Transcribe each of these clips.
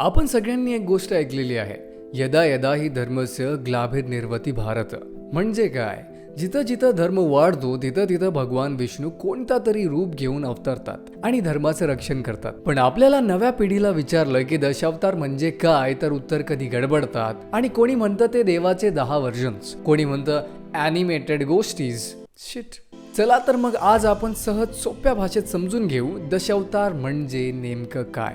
आपण सगळ्यांनी एक गोष्ट ऐकलेली आहे. यदा यदा ही धर्मस्य ग्लाभिर्निर्वती भारत. म्हणजे काय? जिथं जिथं धर्म वाढतो तिथं तिथं भगवान विष्णू कोणता तरी रूप घेऊन अवतरतात आणि धर्माचं रक्षण करतात. पण आपल्याला नव्या पिढीला विचारलं की दशावतार म्हणजे काय तर उत्तर कधी गडबडतात आणि कोणी म्हणतं ते देवाचे दहा वर्जन्स कोणी म्हणतं ॲनिमेटेड गोष्टीज शिट चला तर मग आज आपण सहज सोप्या भाषेत समजून घेऊ दशावतार म्हणजे नेमकं काय.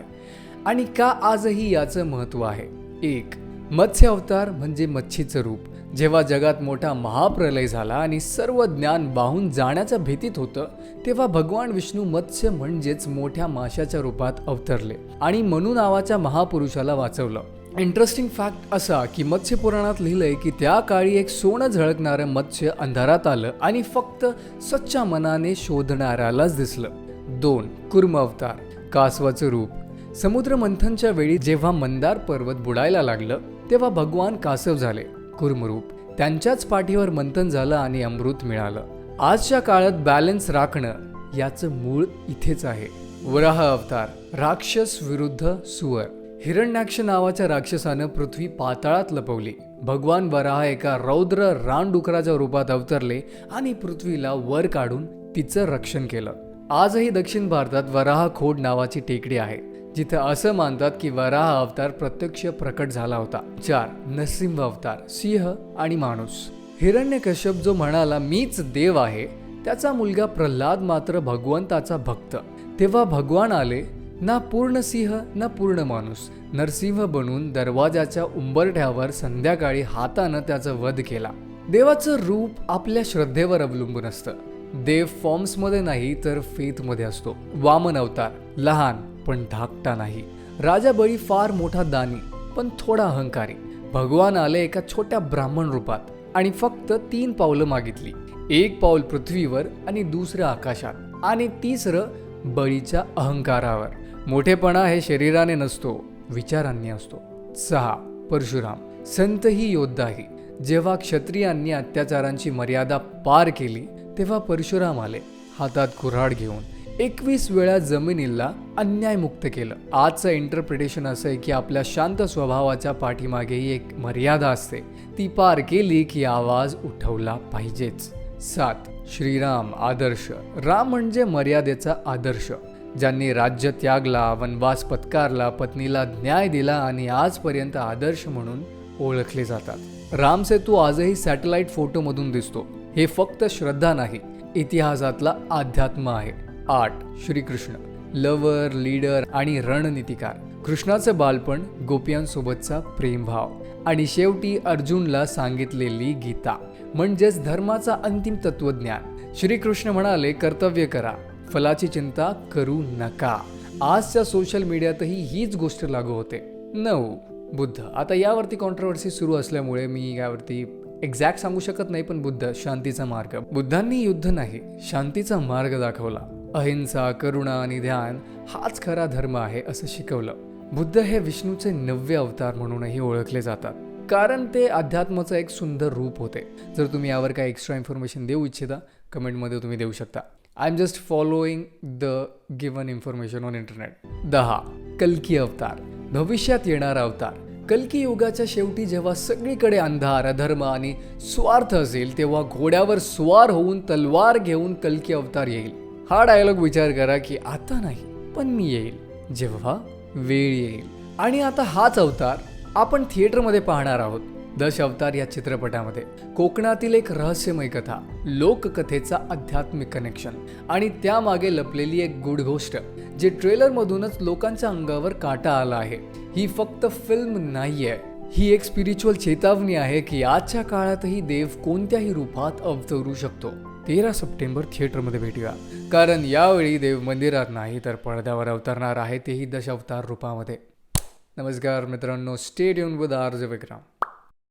आणि का आजही याचं महत्त्व आहे? एक मत्स्य अवतार म्हणजे मच्छीचं रूप. जेव्हा जगात मोठा महाप्रलय झाला आणि सर्व ज्ञान वाहून जाण्याच्या भीतीत होतं तेव्हा भगवान विष्णू मत्स्य म्हणजेच मोठ्या माशाच्या रूपात अवतरले आणि मनू नावाच्या महापुरुषाला वाचवलं. इंटरेस्टिंग फॅक्ट असा की मत्स्य पुराणात लिहिलंय की त्या काळी एक सोनं झळकणारं मत्स्य अंधारात आलं आणि फक्त सच्च्या मनाने शोधणाऱ्यालाच दिसलं. दोन कुर्म अवतार. कासवाचं रूप. समुद्र मंथनच्या वेळी जेव्हा मंदार पर्वत बुडायला लागलं तेव्हा भगवान कासव झाले कुर्मरूप. त्यांच्याच पाठीवर मंथन झालं आणि अमृत मिळालं. आजच्या काळात बॅलन्स राखणं याचं मूळ इथेच आहे. वराह अवतार राक्षस विरुद्ध सुवर हिरण्याक्ष नावाच्या राक्षसानं पृथ्वी पाताळात लपवली. भगवान वराह एका रौद्र रानडुकराच्या रूपात अवतरले आणि पृथ्वीला वर काढून तिचं रक्षण केलं. आजही दक्षिण भारतात वराह खोड नावाची टेकडी आहे. जिथं असं मानतात की वराह अवतार प्रत्यक्ष प्रकट झाला होता. चार नरसिंह अवतार सिंह आणि माणूस. हिरण्यकश्यप जो म्हणाला मीच देव आहे त्याचा मुलगा प्रल्हाद मात्र भगवंताचा भक्त. तेव्हा भगवान आले ना पूर्ण सिंह ना पूर्ण माणूस. नरसिंह बनून दरवाजाच्या उंबरठ्यावर संध्याकाळी हातानं त्याचा वध केला. देवाचं रूप आपल्या श्रद्धेवर अवलंबून असतं. देव फॉर्म्समध्ये नाही तर फेथमध्ये असतो. वामन अवतार लहान पण धाकटा नाही. राजा बळी फार मोठा दानी पण थोडा अहंकारी. भगवान आले एका छोट्या ब्राह्मण रूपात आणि फक्त तीन पावलं मागितली. एक पाऊल पृथ्वीवर आणि दुसरं आकाशात आणि तिसरं बळीच्या अहंकारावर. मोठेपणा हे शरीराने नसतो विचारांनी असतो. सहा परशुराम संतही योद्धाही जेव्हा क्षत्रियांनी अत्याचारांची मर्यादा पार केली तेव्हा परशुराम आले हातात कुऱ्हाड घेऊन. एकवीस वेळा जमिनीला अन्यायमुक्त केलं. आजचं इंटरप्रिटेशन असं आहे की आपल्या शांत स्वभावाच्या पाठीमागेही एक मर्यादा असते. ती पार केली की आवाज उठवला पाहिजेच. सात श्रीराम आदर्श. राम म्हणजे मर्यादेचा आदर्श. ज्यांनी राज्य त्यागला वनवास पत्कारला पत्नीला न्याय दिला आणि आजपर्यंत आदर्श म्हणून ओळखले जातात. रामसेतू आजही सॅटेलाइट फोटोमधून दिसतो. हे फक्त श्रद्धा नाही इतिहासातला अध्यात्म आहे. आठ श्रीकृष्ण लवर लीडर आणि रणनीतिकार. कृष्णाचं बालपण गोपियांसोबतचा प्रेमभाव. आणि शेवटी अर्जुनला सांगितलेली गीता. म्हणजेच धर्माचा अंतिम तत्वज्ञान. श्रीकृष्ण म्हणाले कर्तव्य करा. फलाची चिंता करू नका. आजच्या सोशल मीडियातही हीच गोष्ट लागू होते. नऊ. बुद्ध. आता यावरती कॉन्ट्रोवर्सी सुरू असल्यामुळे मी यावरती एक्झॅक्ट सांगू शकत नाही पण बुद्ध शांतीचा मार्ग. बुद्धांनी युद्ध नाही शांतीचा मार्ग दाखवला. अहिंसा करुणा आणि ध्यान हाच खरा धर्म आहे असं शिकवलं. बुद्ध हे विष्णूचे नव्य अवतार म्हणूनही ओळखले जातात. कारण ते अध्यात्माचं एक सुंदर रूप होते. जर तुम्ही यावर काही एक्स्ट्रा इन्फॉर्मेशन देऊ इच्छिता कमेंटमध्ये तुम्ही देऊ शकता. I am just following the given information on internet दहा. कल्की अवतार. भविष्यात येणारा अवतार. कल्की युगाच्या शेवटी जेव्हा सगळीकडे अंधार अधर्म आणि स्वार्थ असेल तेव्हा घोड्यावर स्वार होऊन तलवार घेऊन कल्की अवतार येईल. हा डायलॉग विचार करा की आता नाही पण मी येईल. जेव्हा वेळ येईल. आणि आता हाच अवतार आपण थिएटरमध्ये पाहणार आहोत. दश अवतार या चित्रपटामध्ये. कोकणातील एक रहस्यमय कथा लोककथेचा आध्यात्मिक कनेक्शन आणि त्यामागे लपलेली एक गुढ गोष्ट जे ट्रेलरमधूनच लोकांच्या अंगावर काटा आला आहे. ही फक्त फिल्म नाही आहे ही एक स्पिरिच्युअल चेतावणी आहे की आजच्या काळातही देव कोणत्याही रूपात अवतरू शकतो. तेरा सप्टेंबर थिएटरमध्ये भेटूया. कारण यावेळी देव मंदिरात नाही तर पडद्यावर अवतरणार आहे तेही दशावतार रूपामध्ये. नमस्कार मित्रांनो स्टेडियम विद आर जे विक्रम.